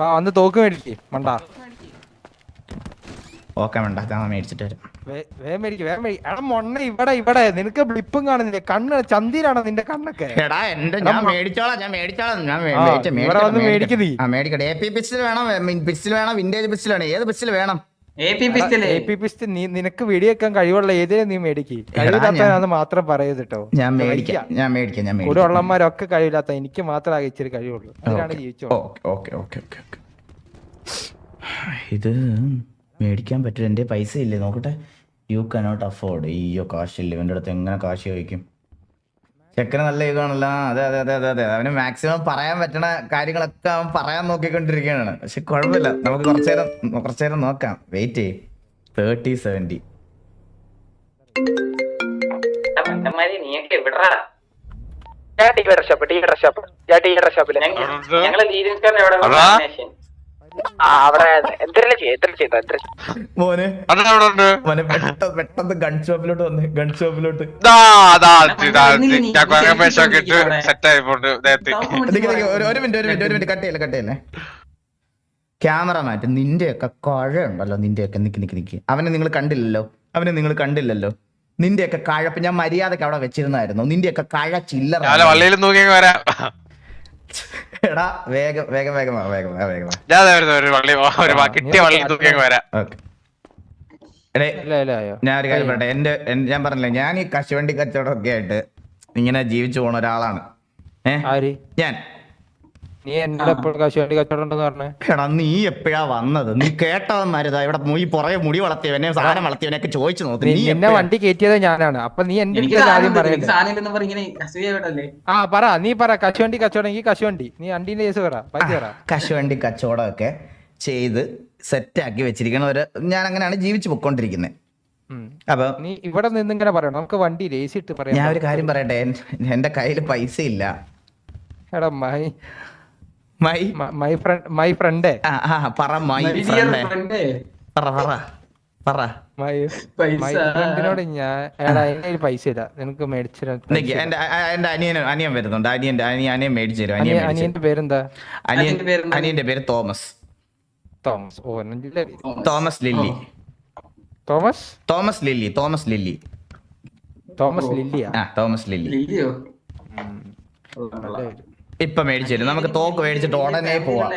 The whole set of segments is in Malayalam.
വാ വന്ന് തോക്ക് മേടിക്ക് മണ്ട. ഓക്കെ മണ്ട. ഞാൻ മേടിച്ചിട്ട് വരാം. വേ- വേഗം മേടിക്ക് വേഗം മേടിക്ക്. എടാ മൊണ്ണ ഇവിടെ ഇവിടെ. നിനക്ക് ബ്ലിപ്പും കാണുന്നില്ല കണ്ണ് ചന്തിയിലാണോ നിന്റെ കണ്ണൊക്കെ. എടാ എന്റെ ഞാൻ മേടിച്ചോളാം ഞാൻ മേടിച്ചോളാം. ഞാൻ മേടിച്ച- ഇവിടെ മേടിക്കട്ടെ, വന്ന് മേടിക്കട്ടെ. മേടിക്ക് മേടിക്കട്ടെ. എ പി പിസ്റ്റൽ വേണം പിസ്റ്റൽ വേണം വിന്റേജ് പിസ്റ്റൽ വേണം ഏത് പിസ്റ്റൽ വേണം? നിനക്ക് വെടിവെക്കാൻ കഴിവുള്ള ഏതിനും നീ മേടിക്ക്? കഴിവില്ലാത്തവനാന്ന് മാത്രം പറയത് കേട്ടോ ഞാൻ മേടിക്കാം. ഞാൻ മേടിക്കാം ഞാൻ കൂടെ ഉള്ളമാരൊക്കെ കഴിവില്ലാത്ത എനിക്ക് മാത്രം ആകെ ഇച്ചിരി കഴിവുള്ളൂ. അതിനാണ് ഇത് മേടിക്കാൻ പറ്റില്ല. എന്റെ പൈസ ഇല്ലേ നോക്കട്ടെ. യു കനോട്ട് അഫോർഡ് അയ്യോ കാശില്ല? ഇവന്റെ അടുത്ത് എങ്ങനെ കാശ് ചോദിക്കും? ചെക്കന് നല്ല ഇതാണല്ലോ. അതെ അതെ അതെ അതെ അതെ. അവന് മാക്സിമം പറയാൻ പറ്റണ കാര്യങ്ങളൊക്കെ അവൻ പറയാൻ നോക്കിക്കൊണ്ടിരിക്കുകയാണ് പക്ഷെ കുഴപ്പമില്ല. നമുക്ക് കുറച്ചേരം കുറച്ചേരം കുറച്ചു നേരം നോക്കാം. വെയിറ്റ് ചെയ്യ്. തേർട്ടി എവിടാ? ഞാൻ ടീ ഷോപ്പ് ടീ ഷോപ്പ് ഞാൻ ടീ കട ഷോപ്പിൽ ഞങ്ങൾ മോനെ അണ്ണൻ നിന്റെ ഒക്കെ മോനെ പെട്ടെന്ന് പെട്ടെന്ന് ഗൺ ഷോപ്പിലോട്ട് വന്ന് ഗൺ ഷോപ്പിലോട്ട്. സെറ്റ് ആയിപ്പോണ്ട് ഒരു ഒരു മിനിറ്റ് ഒരു മിനിറ്റ് ഒരു മിനിറ്റ് കട്ട് ചെയ്യല്ലേ കട്ട് ചെയ്യല്ലേ? ക്യാമറ മാറ്റ് നിന്റെയൊക്കെ കഴയുണ്ടല്ലോ നിന്റെയൊക്കെ. നിക്ക് നിക്ക് നിക്ക്. അവനെ നിങ്ങൾ കണ്ടില്ലല്ലോ? അവനെ നിങ്ങൾ കണ്ടില്ലല്ലോ? നിന്റെയൊക്കെ കഴപ്പ് ഞാൻ മര്യാദയ്ക്ക് അവിടെ വെച്ചിരുന്നായിരുന്നു. നിന്റെയൊക്കെ കഴ ചില്ലറ വള്ളിയിൽ നോക്കി വരാം. എടാ വേഗം വേഗം വേഗം വേഗം വേഗം. ഞാൻ ഒരു വള്ളി ഒരു കിട്ടിയ വള്ളി തൂക്കി വരാം. ഞാൻ ഒരു കാര്യം പറയട്ടെ എന്റെ ഞാൻ പറഞ്ഞില്ലേ ഞാൻ ഈ കശുവണ്ടി കച്ചവടം ഒക്കെ ആയിട്ട് ഇങ്ങനെ ജീവിച്ചു പോണ ഒരാളാണ്. ഏഹ് ഞാൻ. നീ എന്നോട് എപ്പോഴും കച്ചവടം ഉണ്ടെന്ന് പറഞ്ഞേ. എടാ നീ എപ്പോഴാ വന്നത്? നീ കേട്ടവന്മാരുതാ ഇവിടെ ഈ പുറകെ മുടി വളർത്തിയവനെ സാധനം വളർത്തിയവനൊക്കെ ചോദിച്ചു നോക്കി. നീ എന്നെ വണ്ടി കയറ്റിയത് ഞാനാണ്. അപ്പൊ നീ എന്റെ ആദ്യം ആ പറ. നീ പറ. കശുവണ്ടി കച്ചവടം കശുവണ്ടി. നീ വണ്ടിന്റെ കേസ് പറ. പറ. കശുവണ്ടി കച്ചവടമൊക്കെ ചെയ്ത് സെറ്റാക്കി വെച്ചിരിക്കണ ഒരു ഞാൻ അങ്ങനെയാണ് ജീവിച്ചു പൊക്കോണ്ടിരിക്കുന്നത്. അപ്പൊ നീ ഇവിടെ നിന്ന് ഇങ്ങനെ പറയണം. നമുക്ക് വണ്ടി രേസ് പറയാം. ഞാൻ ഒരു കാര്യം പറയട്ടെ? എന്റെ കയ്യിൽ പൈസ ഇല്ല എടാ മൈ മൈ ഫ്രണ്ട് മൈ ഫ്രണ്ടേ ആ പറ മൈ ഫ്രണ്ട് പറ പറ പറ. മൈ പൈസ. മൈ ഫ്രണ്ടിനോട് ഞാൻ പൈസ ഇല്ല നിനക്ക് മേടിച്ചു എന്റെ അനിയൻ അനിയൻ വരുന്നുണ്ട്. അനിയന്റെ അനിയൻ അനിയൻ മേടിച്ചു തരും അനിയൻ അനിയന്റെ പേരെന്താ? അനിയൻ അനിയന്റെ പേര് തോമസ്. തോമസ്. ഓ. Thomas. Lily. Thomas? Thomas Lily Thomas Lily. Thomas ലില്ലിയാ? ആ തോമസ് ലില്ലി. ലില്ലിയോ? ഇപ്പൊ മേടിച്ചു തരും നമുക്ക് തോക്ക് മേടിച്ചിട്ട് ഉടനെ പോവാം.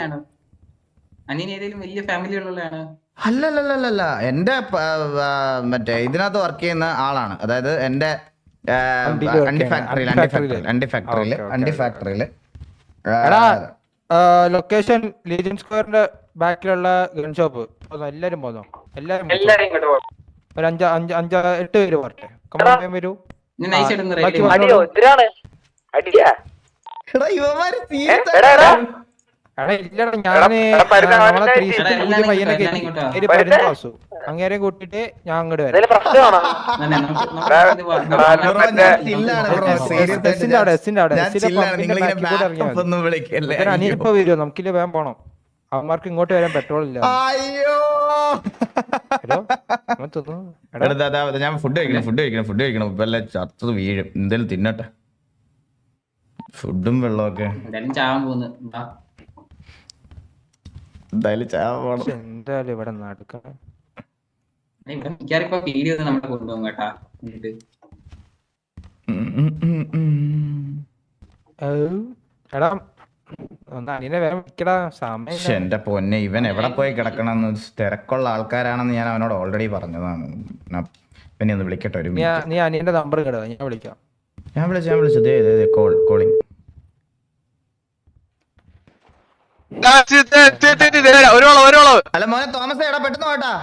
വലിയ ഫാമിലി ഉള്ളതാണ്. അല്ലല്ലല്ലല്ല. എന്റെ മറ്റേ ഇതിനകത്ത് വർക്ക് ചെയ്യുന്ന ആളാണ്. അതായത് എന്റെ അണ്ടി ഫാക്ടറിയിൽ അണ്ടി ഫാക്ടറിയിൽ അണ്ടി ഫാക്ടറിയിൽ ഓക്കേ, ഓക്കേ, അണ്ടി ഫാക്ടറിയിൽ എടാ ലൊക്കേഷൻ ലീജൻ സ്ക്വയറിന്റെ ബാക്കിലുള്ള ഗൺ ഷോപ്പ് എല്ലാരും പോന്നോ? എല്ലാരും. ഒരു അഞ്ച് അഞ്ച് അഞ്ച് എട്ട് പേര് പോരട്ടെ? വേഗം വരൂ. ഇല്ലടാ ഞാൻ ആ, നമ്മളെ ത്രീ എടാ, സിക്സ്റ്റി എല്ലാം പുതിയ പയ്യനെ കയറ്റി ഒരു പരുന്ന് വാസു അങ്ങേരെ കൂട്ടിട്ട് ഞാൻ അങ്ങോട്ട് വരാം. ഇപ്പൊ വരുമോ നമുക്കില്ല വേഗം പോണം. അവന്മാർക്ക് ഇങ്ങോട്ട് വരാൻ പെട്രോൾ ഇല്ല. അയ്യോ. ഞാൻ ഫുഡ് കഴിക്കണം ഫുഡ് കഴിക്കണം ഫുഡ് കഴിക്കണം. വല്ല ചത്തത് വീഴും. എന്തേലും തിന്നട്ടെ. ഫുഡും വെള്ളമൊക്കെ. എന്തായാലും ചാവാൻ പോകുന്നു ഇവിടെ ഇവിടെ വീഡിയോ നമ്മളെ കൊണ്ടുപോകും കേട്ടാ. എടാ എന്റെ പൊന്നെ ഇവൻ എവിടെ പോയി കിടക്കണമെന്ന് തിരക്കുള്ള ആൾക്കാരാണെന്ന് ഞാൻ അവനോട് ഓൾറെഡി പറഞ്ഞതാണ്. പിന്നെ ഇവനെ ഒന്ന് വിളിക്കട്ടെ ഒരു നീ അനിയന്റെ നമ്പർ കേട്ടോ ഞാൻ വിളിക്കാം. ഞാൻ വിളിച്ചു ഞാൻ വിളിച്ചു. ദേ ദേ, ദേ കോൾ കോളിംഗ് അല്ല മോനെ തോമസ് എടാ പെട്ടെന്ന് പോട്ടാ.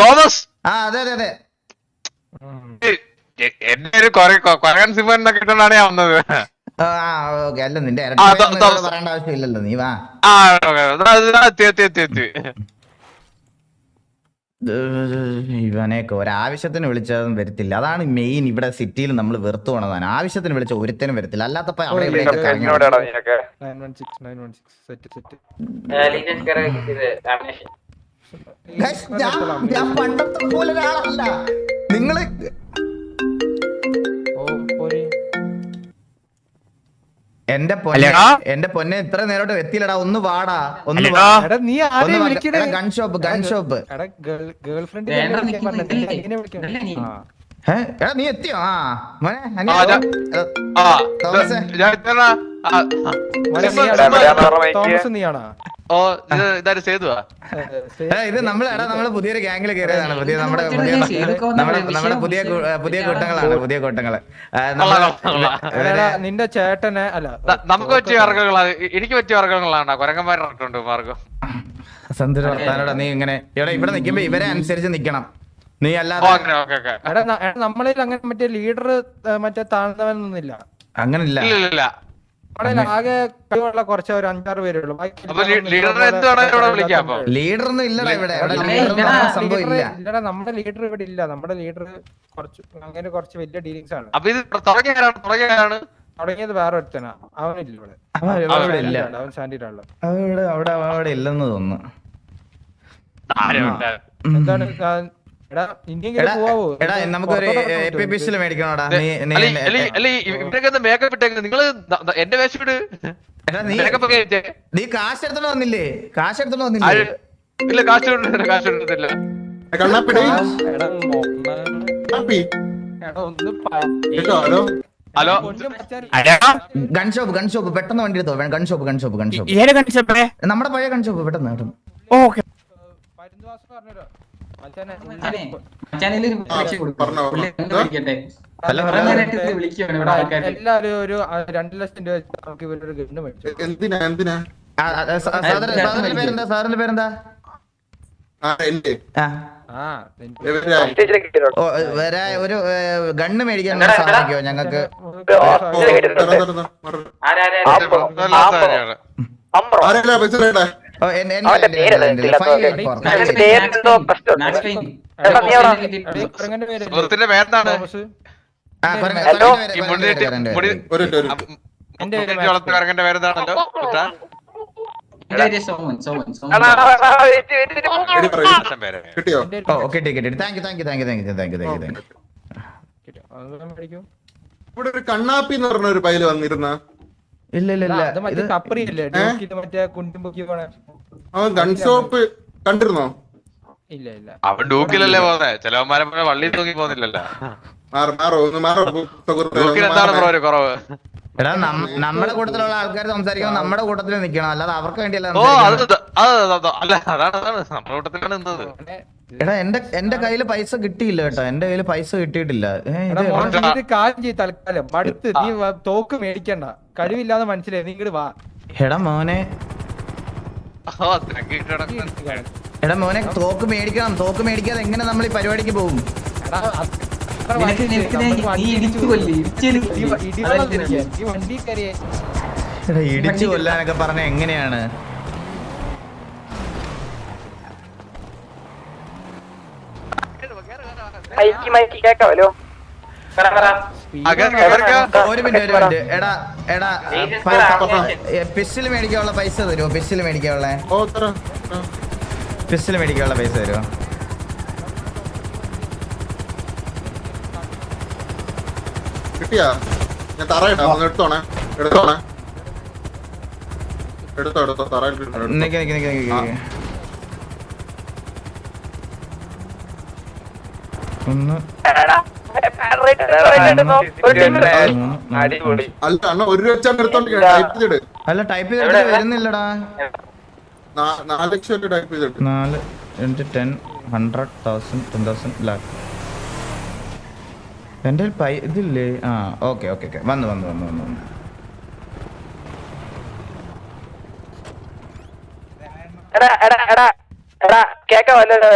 തോമസ്? ആ അതെ അതെ അതെ. ഉം. ഒരു എന്നൊക്കെ ഞാൻ വന്നത്. അല്ല നിന്റെ പറയേണ്ട ആവശ്യമില്ലല്ലോ നീ വാ. ആ എത്തി ഇവനെയൊക്കെ ഒരാവശ്യത്തിന് വിളിച്ചതും വരത്തില്ല അതാണ് മെയിൻ ഇവിടെ സിറ്റിയിൽ നമ്മൾ വെറുത്തു പോണതാണ് ആവശ്യത്തിന് വിളിച്ച ഒരുത്തനും വരത്തില്ല അല്ലാത്തപ്പോ അവിടെ ഇവിടെയൊക്കെ കറങ്ങി നടക്കും. 916, 916, set, set. ലീജൻസ് കയറി ഇത് damnation. Guys, ഞാൻ ഞാൻ പണ്ടത്തെ പോലെ ഒരാളല്ല നിങ്ങൾ എന്റെ പൊന്നെ എന്റെ പൊന്നെ ഇത്ര നേരോട്ട് എത്തിയില്ലടാ. ഒന്ന് വാടാ. ഒന്ന് ഗൺഷോപ്പ് ഗൺഷോപ്പ് എടാ നീ ഗൺ ഷോപ്പ് ഗൺ ഷോപ്പ് എടാ എത്തിയോ? ആ മോനെ തോമസ് നീയാണോ? ഓ ഇത് ഇതാരും സേതുവാ? ഇത് നമ്മൾ എടാ നമ്മൾ പുതിയൊരു ഗ്യാങ്ങിൽ കയറിയതാണ്. പുതിയ നമ്മുടെ പുതിയ നമ്മുടെ നമ്മുടെ പുതിയ പുതിയ കൂട്ടങ്ങളാണ് പുതിയ കൂട്ടങ്ങൾ. നിന്റെ ചേട്ടനെ അല്ല ന- നമുക്ക് പറ്റിയ വർഗങ്ങളാണ് എനിക്ക് പറ്റിയ വർഗങ്ങളാണ്? കുരങ്ങന്മാരുണ്ട് മാർഗം? സന്തുര വർത്താനോടാ നീ ഇങ്ങനെ ഇവിടെ ഇവിടെ നിക്കുമ്പോ ഇവരെ അനുസരിച്ച് നിക്കണം. നീ അല്ലാതെ അങ്ങനെ ഓക്കെ ഓക്കെ. എടാ നമ്മളിൽ അങ്ങനെ മറ്റേ ലീഡർ മറ്റേ താഴ്ന്നവനൊന്നുമില്ല അങ്ങനില്ല. ആകെ കഴിവുള്ള കുറച്ച് ഒരു അഞ്ചാറ് പേരേ ഉള്ളൂ. ഇവിടെ വിളിക്കാം അപ്പൊ. ലീഡർ ഒന്നും ഇല്ലടാ ഇവിടെ. ഇവിടെ ഇല്ലടാ, സംഭവം ഇല്ല. ഇല്ലടാ നമ്മുടെ ലീഡർ ഇവിടെ ഇല്ല. നമ്മുടെ ലീഡർ കുറച്ച് അങ്ങനെ കുറച്ച് വലിയ ഡീലിങ്സ് ആണ്. അപ്പൊ ഇത് തുടങ്ങിയാണ് തുടങ്ങിയാണ് തുടങ്ങിയത് വേറെ ഒരുത്തനാ അവനില്ല ഇവിടെ അവൻ ഇവിടെ ഇല്ല. അവൻ സാൻഡിയിലുള്ള അവിടെ അവിടെ ഇല്ലെന്ന് തോന്നുന്നു. എന്താണ് മേക്കപ്പ് ഇട്ടേക്കുന്നത് നിങ്ങൾ എന്റെ വേഷം ഇട്. നീ കാശ് എടുത്തോണ്ട് വന്നില്ലേ? കാശ് എടുത്തോണ്ട് വന്നില്ലേ? ഇല്ല കാശ് കാശ് hello? Hello? Gun shop gun shop പെട്ടെന്ന് വണ്ടി എടുത്തോ? Gun shop gun shop gun shop നമ്മുടെ പഴയ ഗൺ ഷോപ്പ് പെട്ടെന്ന് പെട്ടെന്ന് ഓക്കെ. എല്ലാരും ഒരു രണ്ട് ലക്ഷം രൂപ വെച്ച് നമുക്ക് മേടിച്ചു എന്തിനാ എന്തിനാ സാറിന്റെ പേരെന്താ പേരെന്താ ഒരു ഗണ്ണ് മേടിക്കാൻ സാധിക്കുമോ ഞങ്ങൾക്ക് ആരാ, പൈസ പേരെന്താണല്ലോ? കുട്ടാ? എന്റെ പേര് സോമൻ, സോമൻ, സോമൻ. എടി പേര്. കിട്ടിയോ? എന്റെ ഓ കിട്ടി കിട്ടി thank you thank you thank you thank you thank you thank you thank you കിട്ടും. അത് മേടിക്കും. ഇവിടെ ഒരു കണ്ണാപ്പി എന്ന് പറഞ്ഞ ഒരു പൈൽ വന്നിരുന്ന. ഇല്ല ഇല്ല ഇല്ല അത് മറ്റേ ഇത് കപ്പറിയല്ലേ മറ്റേ കുണ്ടും പൊക്കി പോണ അവൻ ഗൺഷോപ്പ് കണ്ടിരുന്നോ? ഇല്ല ഇല്ല. അവൻ ഡൂക്കിലല്ലേ പോകുന്നത് ചിലവന്മാരെ പോലെ വള്ളിയിൽ തൂങ്ങി പോകുന്നില്ലല്ലോ. ബ്രോ ഒരു കുറവ്? എടാ നമ്മുടെ കൂട്ടത്തിലുള്ള ആൾക്കാർ സംസാരിക്കുമ്പോൾ നമ്മുടെ കൂട്ടത്തിൽ നിൽക്കണം അല്ലാതെ അവർക്ക് വേണ്ടിയല്ല ഓ അത് അല്ല അതാണ് നമ്മുടെ കൂട്ടത്തിലാണ് നിന്നത്. എടാ എന്റെ എന്റെ കയ്യിൽ പൈസ കിട്ടിയില്ല കേട്ടോ. എന്റെ കയ്യിൽ പൈസ കിട്ടിയിട്ടില്ല. എടാ നീ ഇത് കാര്യം ചെയ്ത് തൽക്കാലം. അടുത്ത് നീ തോക്ക് മേടിക്കണ്ട. കഴിവില്ലാതെ മനസ്സിലായി നീ ഇങ്ങോട്ട് വാ. എടാ മോനെ. എടാ മോനെ തോക്ക് മേടിക്കണം. തോക്ക് മേടിക്കാതെ എങ്ങനെ നമ്മൾ ഈ പരിപാടിക്ക് പോകും? എടാ, കൊല്ലാനൊക്കെ പറഞ്ഞ നിനക്ക് വണ്ടി നിനക്ക് നമുക്ക് നീ വണ്ടി ഇടിച്ചു കൊല്ലി, ഇടിച്ചേൽ നീ വ- കൊല്ലി. ഇടിവെള്ളം അതല്ലേ തിരിക്കാൻ. നീ വണ്ടി കയറിയേ എടാ ഇടിച്ചു കൊല്ലാനൊക്കെ പറഞ്ഞ എങ്ങനെയാണ് പറ, പറ. കേക്കാവല്ലോ. ഒരു മിനിറ്റ് ഒരു മിനിറ്റ് എടാ എടാ പിസ്സിൽ മേടിക്കാനുള്ള പൈസ തരുമോ പിസ്സിൽ മേടിക്കാനുള്ള ഓ തരാം തരാം. മേടിക്കാനുള്ള പൈസ തരുമോ കിട്ടിയാ ഞാൻ തറയിട്ടാ ഒന്ന് എടുത്തോണേ എടുത്തോണേ എടുത്തോ എടുത്തോ ഇട്ടോ, നിക്ക് നിക്ക് നിക്ക് നിക്ക് ആ. നിക്ക്. ഒന്ന്. അല്ല അണ്ണ ഒരു വെച്ചാൽ എടുത്തോണ്ട് ടൈപ്പ് ചെയ്തിട്. അല്ല ടൈപ്പ് ചെയ്തിട്ട് വരുന്നില്ലടാ. നാല് ലക്ഷം ടൈപ്പ് ചെയ്തിട്ട്. നാല് രണ്ട് ten hundred thousand ten thousand lakh എന്റെ പൈ ഇതില്ലേ? ആ ഓക്കെ ഓക്കെ ഓക്കെ. വന്നു വന്നു വന്നു വന്നു വന്നു. എടാ എടാ എടാ എടാ കേക്ക വല്ലല്ലോ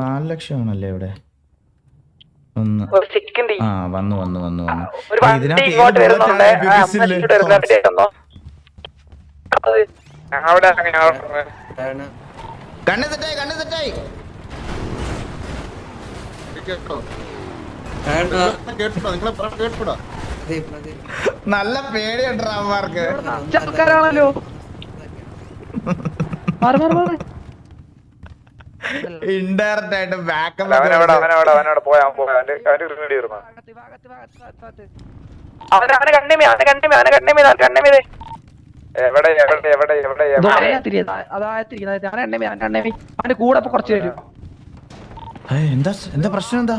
നാല് ലക്ഷം ആണല്ലേ ഇവിടെ? ഒന്ന്. ഒരു സെക്കൻഡ് ആ വന്നു വന്നു വന്നു വന്നു. കണ്ണ് തെറ്റായി കണ്ണ് തെറ്റായി. നല്ല പേടിയുണ്ട് അവന്മാർക്ക്. ചക്കാരാണല്ലോ മാറി മാറി മാറി. ഇൻഡയറക്റ്റ് ആയിട്ട് അവനവിടെ ബാക്കപ്പ് അവനവിടെ അവനവിടെ പോയാ? പോയാ. അവന്റെ അവന്റെ ഗ്രീനടി തീർന്നു അവനെ അവനെ കണ്ണേമി അവനെ കണ്ണേമി അവനെ കണ്ണേമി കണ്ണേമി എവിടെ എവിടെ എവിടെ എവിടെ അവന്റെ കൂടെ കുറച്ച് പേര്. എന്താ എന്താ പ്രശ്നം എന്താ?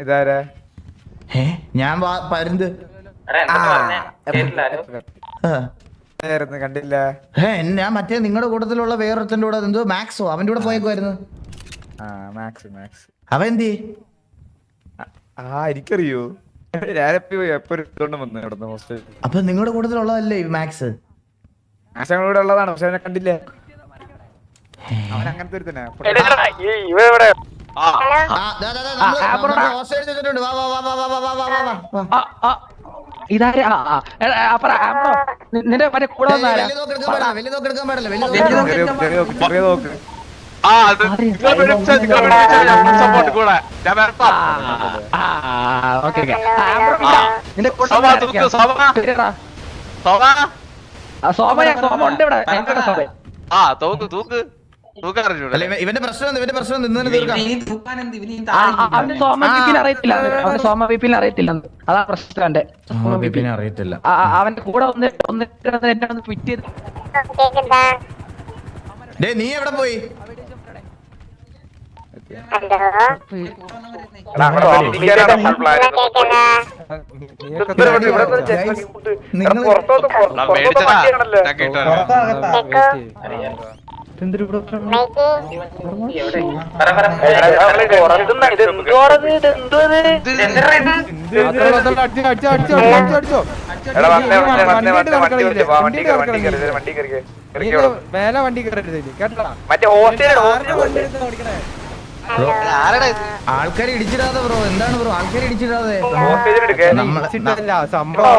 ഇതാരാ? ഏ ഞാൻ പരുന്ത്. ആ. കണ്ടില്ല. ഏ ഞാൻ മറ്റേ നിങ്ങളുടെ കൂട്ടത്തിലുള്ള വേറൊരുത്തന്റെ കൂടെ എന്തോ മാക്സോ അവന്റെ കൂടെ പോയേക്കുമായിരുന്നു ആ മാക്സ് മാക്സ്. അവൻ എന്തി ആ എനിക്കറിയോ. അപ്പൊ നിങ്ങളുടെ കൂട്ടത്തിലുള്ളതല്ലേ ഈ മാക്സ്? മാക്സ് കൂടെ ഉള്ളതാണ് പക്ഷെ അവനെ കണ്ടില്ല. അവൻ അങ്ങനത്തെ ഒരു തന്നെ ഇവ ഇതാരെ? നിന്റെ മറ്റേ കൂടെ സോമ സോമ. ഉണ്ട് ഇവിടെ. സോമ. ആ തോക്ക് തൂക്ക്. ഇവന്റെ പ്രശ്നം ഇവന്റെ പ്രശ്നം ഇന്ന് അറിയത്തില്ല. അവന് സോമ വിപിനെ അറിയത്തില്ല. അതാ പ്രശ്നം എന്റെ വിപിനെ അറിയത്തില്ല. അവന്റെ കൂടെ ഒന്ന് ഒന്ന് എന്നെ ഒന്ന് ഫിറ്റ് നീ എവിടെ പോയി? നിങ്ങൾ മേലെ വണ്ടി കയറരുത് കേട്ടോ മറ്റേ ആൾക്കാരെ ഇടിച്ചിടാതെ ബ്രോ എന്താണ് ബ്രോ ആൾക്കാരെ ഇടിച്ചിടാതെ സംഭവം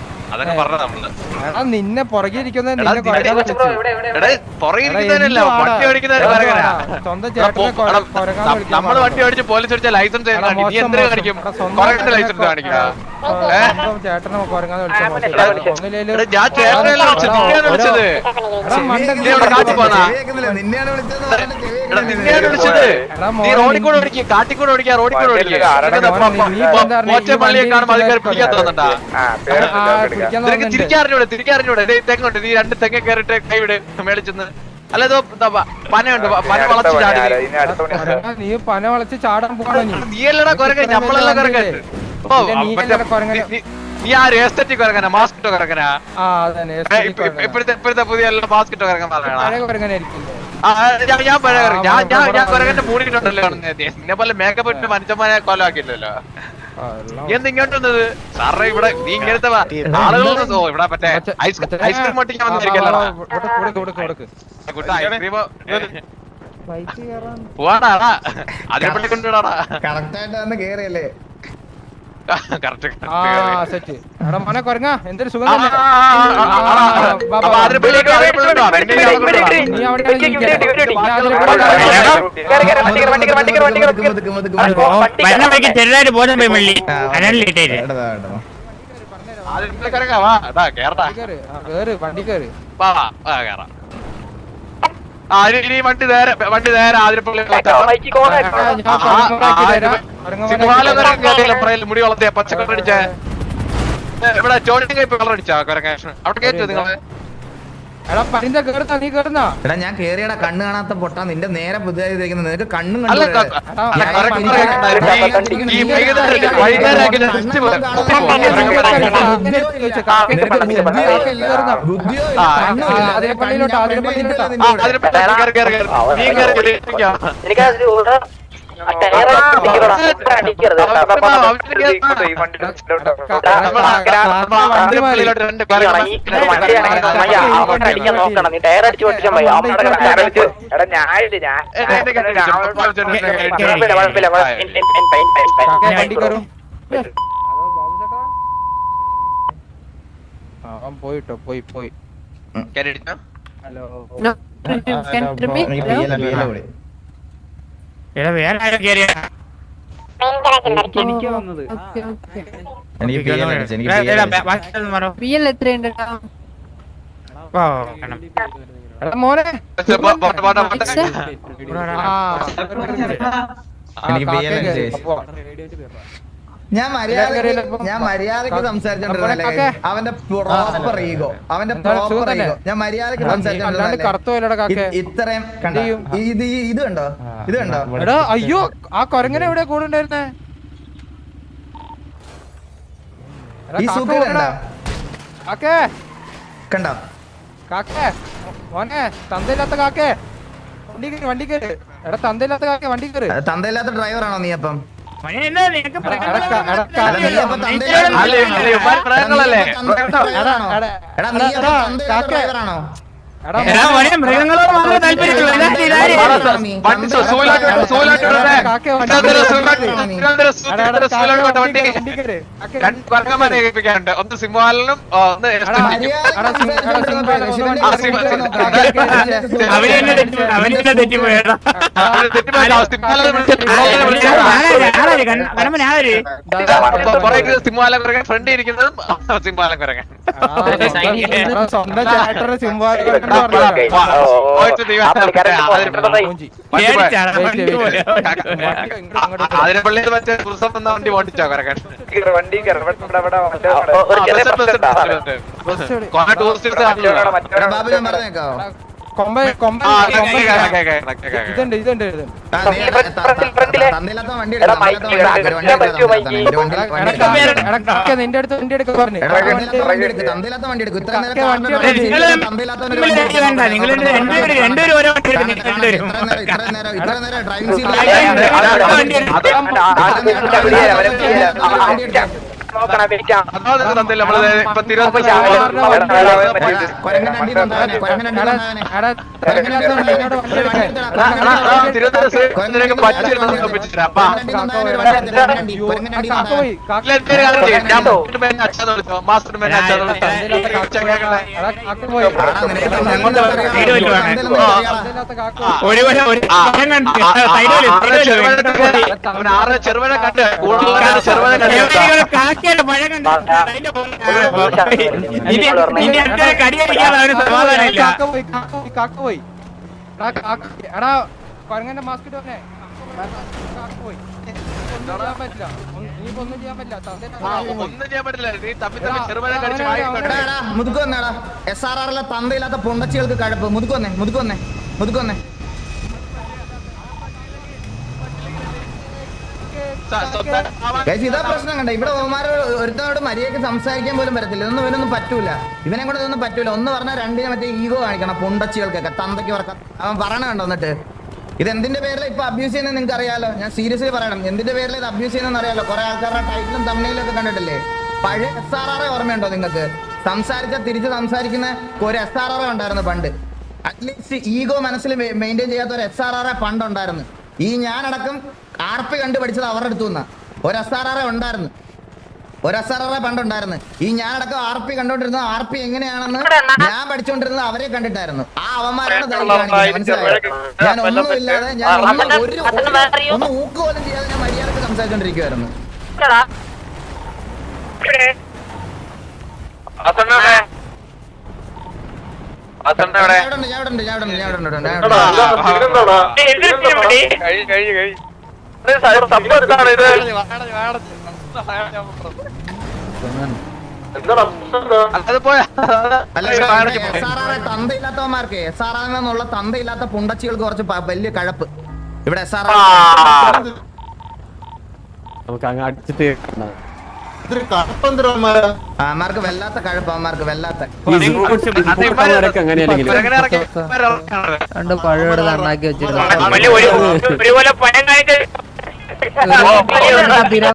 അതൊക്കെ പറഞ്ഞ നമ്മൾ. നിന്നെ പുറകിരിക്കുന്ന നമ്മൾ വണ്ടി ഓടിച്ച് പോലീസ് ഓടിച്ച ലൈസൻസ് കാണിക്കും? ലൈസൻസ് കാണിക്കും. ചേട്ടനെ കുരങ്ങാന്ന് റോഡിക്കൂടെ ഓടിക്കും കാട്ടിക്കൂടെ ഓടിക്കാ റോഡിക്കൂടെ ഓടിക്കാളിയെ കാണുമ്പോൾ ആൾക്കാർ പിടിക്കാൻ തോന്നണ്ടാ നിനക്ക് തിരിക്കാറിഞ്ഞൂടെ തിരിക്കാറിഞ്ഞൂടെ തെങ്ങുണ്ട്. നീ രണ്ട് തെങ്ങ കയറിട്ട് കൈവിട് മേളിച്ചെന്ന് അല്ല ഇത് പനയുണ്ട്. പന വളച്ച് ചാടി. നീ പന വളച്ച് ചാടാൻ പോകണം നീ? അല്ലടാ കുരങ്ങൻ നമ്മളല്ല കുരങ്ങൻ നീ ആ എസ്തറ്റിക് കുരങ്ങന? മാസ്ക് ഇട്ടോ കുരങ്ങന? ഇപ്പോഴത്തെ പുതിയ എല്ലാ മാസ്ക് ഇട്ടോ കുരങ്ങൻ ഞാൻ പഴയ ഞാൻ ഞാൻ ഞാൻ കുരങ്ങന്റെ മൂടിയിട്ടുണ്ടല്ലോ നിന്നെ പോലെ മേക്കപ്പ് ഇട്ട് മനുഷ്യന്മാരെ കൊലമാക്കിയില്ലല്ലോ. എന്ത് ഇങ്ങോട്ട് വന്നത്? സാറേ ഇവിടെ നീ ഇങ്ങനത്തെ ആളുകളൊന്നും ഇവിടെ മറ്റേ ഐസ്ക്രീം മട്ടിക്കാൻ വന്നിരിക്കല്ലോ. ഐസ്ക്രീം പോവാടാ അതിനെപ്പറ്റി കൊണ്ടുവിടാടാ. തന്നെ കേറിയല്ലേ? ചെറുതായിട്ട് ബോധം പോയി മള്ളി അനല്ലിട്ടേര് കേരള വണ്ടി കേറ് കേറാം ഇനി വണ്ടി നേരെ വണ്ടി നേരെ ആതിരപ്പള്ളി മുടി വളർത്തിയ പച്ചക്കറി അടിച്ച. ഇവിടെ ചോടിങ് കളർ അടിച്ചാ കൊരങ്ങ അവിടെ കയറ്റോ നിങ്ങളെ? എടാ പനിന്ത കേറുന്ന നീ കേറുന്ന എടാ ഞാൻ കേറിയടാ കണ്ണ് കാണാത്ത പൊട്ടാ. നിന്റെ നേരെ പുതിയതായിരിക്കുന്നത് നിനക്ക് കണ്ണും അല്ല കണ്ടു അടിക്കാൻ നോക്കണം നീ ടയർ അടിച്ചു പൊട്ടിക്കാൻ മതി എടാ ഞാനില്ല ഞാൻ കുഴപ്പമില്ല കുഴപ്പമില്ല അവൻ പോയിട്ടോ പോയി പോയി ഹലോ എടാ വേറെ ആരോ കേറിയ എനിക്ക് അടിച്ചു എനിക്ക് അടിച്ചു. പോ- പോട്ടെ, പോട്ടെ, പോട്ടെ. ആ, എനിക്ക് പിയല കാക്കയെ അടിച്ചു. ഞാൻ മര്യാദയ്ക്ക് ഞാൻ മര്യാദയ്ക്ക് സംസാരിച്ചോണ്ടിരുന്നല്ലേ അവന്റെ പ്രോപ്പർ ഈഗോ അവന്റെ പ്രോപ്പർ ഈഗോ ഞാൻ മര്യാദയ്ക്ക് സംസാരിച്ചോണ്ടിരുന്നല്ലേ കാക്കേ. ഇത്രയും കണ്ടു? ഇത് ഈ- ഇത് കണ്ടോ? ഇത് കണ്ടോ? എടാ അയ്യോ ആ കൊരങ്ങനെ എവിടെ കൂടെ ഉണ്ടായിരുന്നേ? ഈ സൂക്ക് കണ്ടോ? കാക്കേ. കണ്ടോ? കാക്കേ മോനെ തന്തയില്ലാത്ത കാക്കേ. വണ്ടി കയറി വണ്ടി കയറി. എടാ തന്തയില്ലാത്ത കാക്കേ വണ്ടി കയറി. തന്തയില്ലാത്ത ഡ്രൈവറാണോ നീ അപ്പം? മോനെ മൃഗങ്ങളോട് രണ്ട് വർഗമാരെ ഏൽപ്പിക്കാനുണ്ട്. ഒന്ന് സിംഹാലനും ഒന്ന് എസ് ടി പിക്കും. മര്യാദയ്ക്ക് എടാ, സിം- എടാ, സിം- സംസാരിച്ചോണ്ടിരുന്നോ? ശിവന്റെ ആ, കാര്യം സിം- നോക്കാം. കാക്കേ കയറി. അവന് തന്നെ തെറ്റി അവന് തന്നെ തെറ്റിപ്പോയടാ അവർ തെറ്റിപ്പോയി. ആ, സിംഹാലനെ വിളിച്ച് സിംഹാലനെ വിളിച്ച് ആരാര് കണ്ണമ്മൻ ആരാര് ഇപ്പൊ കുറെ സിംഹാലൻ കുരങ്ങൻ ഫ്രണ്ട് ഇരിക്കുന്നതും സിംഹാലൻ കുരങ്ങൻ സ്വന്തം- സ്വന്തം പള്ളിയിൽ മറ്റേ ദിവസം എന്ന വണ്ടി ഓടിച്ചോ കുരങ്ങൻ വണ്ടി ടൂറിസ്റ്റ് ഇതുണ്ട് ഇതുണ്ട് നിന്റെ അടുത്ത് വണ്ടി എടുക്ക പറഞ്ഞു ഡ്രൈവിംഗ് സീറ്റിൽ മാസ്റ്റർ ആറ് ചെറുവനെ കണ്ട്. കൂടുതൽ ചെറുവനെ കണ്ട്. എവിടെയെങ്കിലും കാക്കയുടെ പഴം കണ്ട് അതിന്റെ പുറത്ത് ഇനി ഇനി അടുത്ത കടിയടിക്കാതെ അവന് സമാധാനമില്ല കാക്ക പോയി കാക്ക പോയി കാക്ക പോയി എടാ, കാക്ക എടാ കൊരങ്ങന്റെ മാസ്ക് ഇട്ട് വന്നേ. കാക്ക പോയി. ഒന്നും ചെയ്യാൻ പറ്റില്ല. ഒന്നും- ഇനിയിപ്പോ ഒന്നും ചെയ്യാൻ പറ്റില്ല. തന്തയില്ലാത്ത ആ, കാക്ക പോയി. ഒന്നും ചെയ്യാൻ പറ്റില്ല. നീ തമ്മി തമ്മി ചെറുവനെ കടിച്ച് വായി മുതുക്ക് വന്നേടാ. എസ് ആർ ആറിലെ തന്തയില്ലാത്ത പൊണ്ടച്ചികൾക്ക് കഴപ്പ് മുതുക്കൊന്നേ മുതുക്കൊന്നേ മുതുക്ക് വന്നേ മുതുക്ക് വന്നേ ഗൈസ് ഇതാ പ്രശ്നം കണ്ട? ഇവിടെ ഓമാർ ഒരുത്തനോട് മര്യാദയ്ക്ക് സംസാരിക്കാൻ പോലും പറ്റത്തില്ല. ഇതൊന്നും ഇവനൊന്നും പറ്റൂല. ഇവനെ കൊണ്ട് ഇതൊന്നും പറ്റൂല. ഒന്ന് പറഞ്ഞാൽ രണ്ടിനെ മറ്റേ ഈഗോ കാണിക്കണം പൊണ്ടച്ചികൾക്കൊക്കെ തന്തയ്ക്ക് പറക്ക അവൻ പറയണ കണ്ടോ എന്നിട്ട്? ഇത് എന്തിന്റെ പേരിൽ ഇപ്പൊ അബ്യൂസ് ചെയ്യുന്നത് നിങ്ങൾക്ക് അറിയാലോ? ഞാൻ സീരിയസ്ലി പറയണം. എന്തിന്റെ പേരിൽ ഇത് അബ്യൂസ് ചെയ്യുന്നതെന്ന് അറിയാലോ? കുറെ ആൾക്കാരുടെ ടൈറ്റിലും തമ്മിലും ഒക്കെ കണ്ടിട്ടില്ലേ? പഴയ എസ് ആർ ആർ ഓർമ്മയുണ്ടോ നിങ്ങൾക്ക്? സംസാരിച്ച തിരിച്ച് സംസാരിക്കുന്ന ഒരു എസ് ആർ ആർ ഉണ്ടായിരുന്നു പണ്ട്. അറ്റ്ലീസ്റ്റ് ഈഗോ മനസ്സിൽ മെയിന്റെയിൻ ചെയ്യാത്ത ഒരു എസ് ആർ ആർ പണ്ടുണ്ടായിരുന്നു. ഈ ഞാനടക്കം ആർ പി കണ്ടു പഠിച്ചത് അവരുടെ അടുത്തു നിന്നാ. ഒരു എസ് ആർ ആർ ഉണ്ടായിരുന്നു. ഒരു എസ് ആർ ആർ പണ്ടുണ്ടായിരുന്നു. ഈ ഞാനടക്കം ആർ പി കണ്ടോണ്ടിരുന്നത് ആർ പി എങ്ങനെയാണെന്ന് ഞാൻ പഠിച്ചുകൊണ്ടിരുന്നത് അവരെ കണ്ടിട്ടായിരുന്നു. ആ അവന്മാരാണ്? ഞാൻ ഒന്നുമില്ലാതെ ഞാൻ ഒന്നും ഒരു ഒന്ന് ഊക്ക് പോലും ചെയ്യാതെ ഞാൻ മര്യാദയ്ക്ക് സംസാരിച്ചോണ്ടിരിക്കുവായിരുന്നു. ഞാൻ ഞാൻ ഞാൻ ഞാൻ തന്തയില്ലാത്തവന്മാർക്ക് എസ് ആർ എന്നുള്ള തന്തയില്ലാത്ത പുണ്ടച്ചികൾക്ക് കുറച്ച് വലിയ കഴപ്പ്. ഇവിടെ എസ് ആർ നമുക്ക് അങ്ങ് കടപ്പന്തരന്മാരാ അമ്മമാർക്ക് വല്ലാത്ത കഴപ്പ് അമ്മമാർക്ക് വല്ലാത്ത രണ്ട് പഴയുടെ നന്നാക്കി വെച്ചിരുന്നു. വലിയ ഒരു